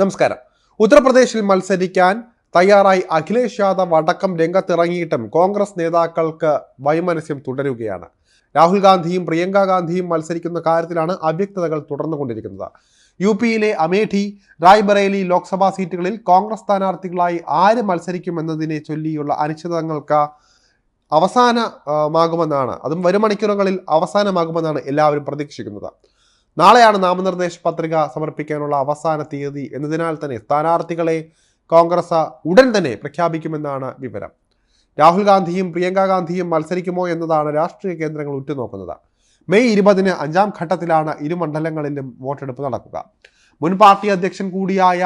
നമസ്കാരം. ഉത്തർപ്രദേശിൽ മത്സരിക്കാൻ തയ്യാറായി അഖിലേഷ് യാദവ് അടക്കം രംഗത്തിറങ്ങിയിട്ടും കോൺഗ്രസ് നേതാക്കൾക്ക് വൈമനസ്യം തുടരുകയാണ്. രാഹുൽ ഗാന്ധിയും പ്രിയങ്ക ഗാന്ധിയും മത്സരിക്കുന്ന കാര്യത്തിലാണ് അവ്യക്തതകൾ തുടർന്നുകൊണ്ടിരിക്കുന്നത്. യു പിയിലെ അമേഠി റായ്ബറേലി ലോക്സഭാ സീറ്റുകളിൽ കോൺഗ്രസ് സ്ഥാനാർത്ഥികളായി ആര് മത്സരിക്കുമെന്നതിനെ ചൊല്ലിയുള്ള അനിശ്ചിതങ്ങൾക്ക് അവസാനമാകുമെന്നാണ് അതും വരും മണിക്കൂറുകളിൽ അവസാനമാകുമെന്നാണ് എല്ലാവരും പ്രതീക്ഷിക്കുന്നത്. നാളെയാണ് നാമനിർദ്ദേശ പത്രിക സമർപ്പിക്കാനുള്ള അവസാന തീയതി എന്നതിനാൽ തന്നെ സ്ഥാനാർത്ഥികളെ കോൺഗ്രസ് ഉടൻ തന്നെ പ്രഖ്യാപിക്കുമെന്നാണ് വിവരം. രാഹുൽ ഗാന്ധിയും പ്രിയങ്ക ഗാന്ധിയും മത്സരിക്കുമോ എന്നതാണ് രാഷ്ട്രീയ കേന്ദ്രങ്ങൾ ഉറ്റുനോക്കുന്നത്. മെയ് ഇരുപതിന് അഞ്ചാം ഘട്ടത്തിലാണ് ഇരു മണ്ഡലങ്ങളിലും വോട്ടെടുപ്പ് നടക്കുക. മുൻ പാർട്ടി അധ്യക്ഷൻ കൂടിയായ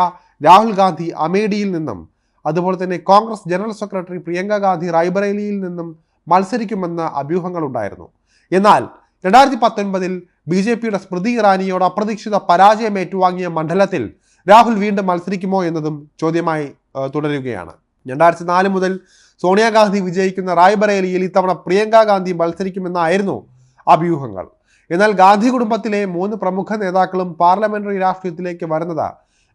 രാഹുൽ ഗാന്ധി അമേഠിയിൽ നിന്നും അതുപോലെ തന്നെ Congress general secretary Priyanka Gandhi റായ്ബറേലിയിൽ നിന്നും മത്സരിക്കുമെന്ന അഭ്യൂഹങ്ങളുണ്ടായിരുന്നു. എന്നാൽ രണ്ടായിരത്തി പത്തൊൻപതിൽ ബി ജെ പിയുടെ സ്മൃതി ഇറാനിയോട് അപ്രതീക്ഷിത പരാജയം ഏറ്റുവാങ്ങിയ മണ്ഡലത്തിൽ രാഹുൽ വീണ്ടും മത്സരിക്കുമോ എന്നതും ചോദ്യമായി തുടരുകയാണ്. രണ്ടായിരത്തി നാല് മുതൽ സോണിയാഗാന്ധി വിജയിക്കുന്ന റായ്ബറേലിയിൽ ഇത്തവണ പ്രിയങ്ക ഗാന്ധി മത്സരിക്കുമെന്നായിരുന്നു അഭ്യൂഹങ്ങൾ. എന്നാൽ ഗാന്ധി കുടുംബത്തിലെ മൂന്ന് പ്രമുഖ നേതാക്കളും പാർലമെന്ററി രാഷ്ട്രീയത്തിലേക്ക് വരുന്നത്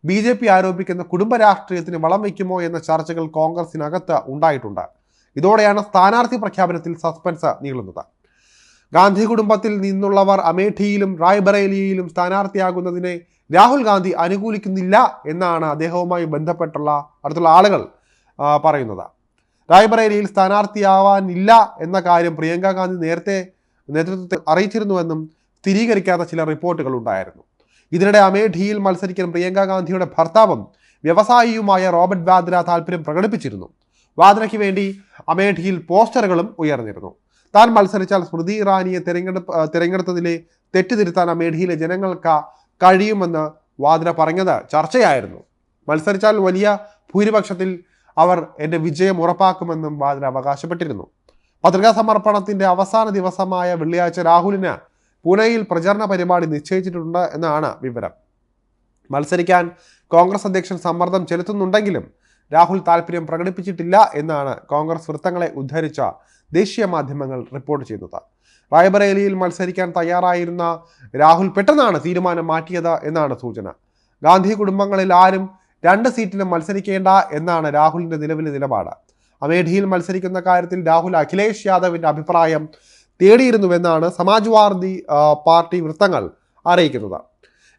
ബി ജെ പി ആരോപിക്കുന്ന കുടുംബ രാഷ്ട്രീയത്തിന് വളം വയ്ക്കുമോ എന്ന ചർച്ചകൾ കോൺഗ്രസിനകത്ത് ഉണ്ടായിട്ടുണ്ട്. ഇതോടെയാണ് സ്ഥാനാർത്ഥി പ്രഖ്യാപനത്തിൽ സസ്പെൻസ് നീളുന്നത്. ഗാന്ധി കുടുംബത്തിൽ നിന്നുള്ളവർ അമേഠിയിലും റായ്ബറേലിയിലും സ്ഥാനാർത്ഥിയാകുന്നതിനെ രാഹുൽ ഗാന്ധി അനുകൂലിക്കുന്നില്ല എന്നാണ് അദ്ദേഹവുമായി ബന്ധപ്പെട്ടുള്ള അടുത്തുള്ള ആളുകൾ പറയുന്നത്. റായ്ബറേലിയിൽ സ്ഥാനാർത്ഥിയാവാനില്ല എന്ന കാര്യം പ്രിയങ്ക ഗാന്ധി നേരത്തെ നേതൃത്വത്തെ അറിയിച്ചിരുന്നുവെന്നും സ്ഥിരീകരിക്കാത്ത ചില റിപ്പോർട്ടുകൾ ഉണ്ടായിരുന്നു. ഇതിനിടെ അമേഠിയിൽ മത്സരിക്കാൻ പ്രിയങ്ക ഗാന്ധിയുടെ ഭർത്താവും വ്യവസായിയുമായ റോബർട്ട് വാദ്ര താല്പര്യം പ്രകടിപ്പിച്ചിരുന്നു. വാദ്രയ്ക്ക് വേണ്ടി അമേഠിയിൽ പോസ്റ്ററുകളും ഉയർന്നിരുന്നു. താൻ മത്സരിച്ചാൽ സ്മൃതി ഇറാനിയെ തിരഞ്ഞെടുപ്പ് തിരഞ്ഞെടുത്തതിലെ തെറ്റുതിരുത്താൻ അമേഠിയിലെ ജനങ്ങൾക്ക് കഴിയുമെന്ന് വാദ്ര പറഞ്ഞത് ചർച്ചയായിരുന്നു. മത്സരിച്ചാൽ വലിയ ഭൂരിപക്ഷത്തിൽ അവർ എന്റെ വിജയം ഉറപ്പാക്കുമെന്നും വാദ്ര അവകാശപ്പെട്ടിരുന്നു. പത്രികാ സമർപ്പണത്തിന്റെ അവസാന ദിവസമായ വെള്ളിയാഴ്ച രാഹുലിന് പൂനെയിൽ പ്രചരണ പരിപാടി നിശ്ചയിച്ചിട്ടുണ്ട് എന്നാണ് വിവരം. മത്സരിക്കാൻ കോൺഗ്രസ് അധ്യക്ഷൻ സമ്മർദ്ദം ചെലുത്തുന്നുണ്ടെങ്കിലും രാഹുൽ താല്പര്യം പ്രകടിപ്പിച്ചിട്ടില്ല എന്നാണ് കോൺഗ്രസ് വൃത്തങ്ങളെ ഉദ്ധരിച്ച ദേശീയ മാധ്യമങ്ങൾ റിപ്പോർട്ട് ചെയ്തത്. റായ്ബറേലിയിൽ മത്സരിക്കാൻ തയ്യാറായിരുന്ന രാഹുൽ പെട്ടെന്നാണ് തീരുമാനം മാറ്റിയത് എന്നാണ് സൂചന. ഗാന്ധി കുടുംബങ്ങളിൽ ആരും രണ്ട് സീറ്റിലും മത്സരിക്കേണ്ട എന്നാണ് രാഹുലിന്റെ നിലവിലെ നിലപാട്. അമേഠിയിൽ മത്സരിക്കുന്ന കാര്യത്തിൽ രാഹുൽ അഖിലേഷ് യാദവിന്റെ അഭിപ്രായം തേടിയിരുന്നുവെന്നാണ് സമാജ്വാദി പാർട്ടി വൃത്തങ്ങൾ അറിയിക്കുന്നത്.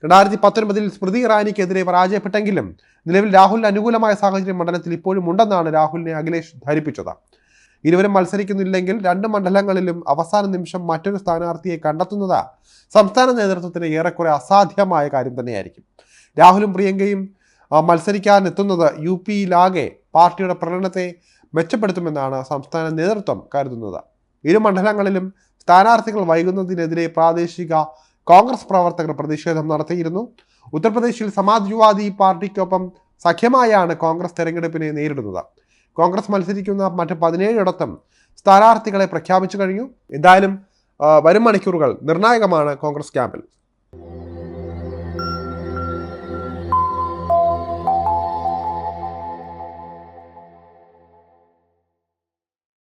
രണ്ടായിരത്തി പത്തൊൻപതിൽ സ്മൃതി ഇറാനിക്കെതിരെ പരാജയപ്പെട്ടെങ്കിലും നിലവിൽ രാഹുലിന് അനുകൂലമായ സാഹചര്യം മണ്ഡലത്തിൽ ഇപ്പോഴും ഉണ്ടെന്നാണ് രാഹുലിനെ അഖിലേഷ് ധരിപ്പിച്ചത്. ഇരുവരും മത്സരിക്കുന്നില്ലെങ്കിൽ രണ്ട് മണ്ഡലങ്ങളിലും അവസാന നിമിഷം മറ്റൊരു സ്ഥാനാർത്ഥിയെ കണ്ടെത്തുന്നത്. സംസ്ഥാന നേതൃത്വത്തിന് ഏറെക്കുറെ അസാധ്യമായ കാര്യം തന്നെയായിരിക്കും. രാഹുലും പ്രിയങ്കയും മത്സരിക്കാനെത്തുന്നത് യു പിയിലാകെ പാർട്ടിയുടെ പ്രകടനത്തെ മെച്ചപ്പെടുത്തുമെന്നാണ് സംസ്ഥാന നേതൃത്വം കരുതുന്നത്. ഇരു മണ്ഡലങ്ങളിലും സ്ഥാനാർത്ഥികൾ വൈകുന്നതിനെതിരെ പ്രാദേശിക കോൺഗ്രസ് പ്രവർത്തകർ പ്രതിഷേധം നടത്തിയിരുന്നു. ഉത്തർപ്രദേശിൽ സമാജ്വാദി പാർട്ടിക്കൊപ്പം സഖ്യമായാണ് കോൺഗ്രസ് തെരഞ്ഞെടുപ്പിനെ നേരിടുന്നത്. കോൺഗ്രസ് മത്സരിക്കുന്ന മറ്റ് പതിനേഴിടത്തും സ്ഥാനാർത്ഥികളെ പ്രഖ്യാപിച്ചു കഴിഞ്ഞു. എന്തായാലും വരും മണിക്കൂറുകൾ നിർണായകമാണ് കോൺഗ്രസ് ക്യാമ്പിൽ.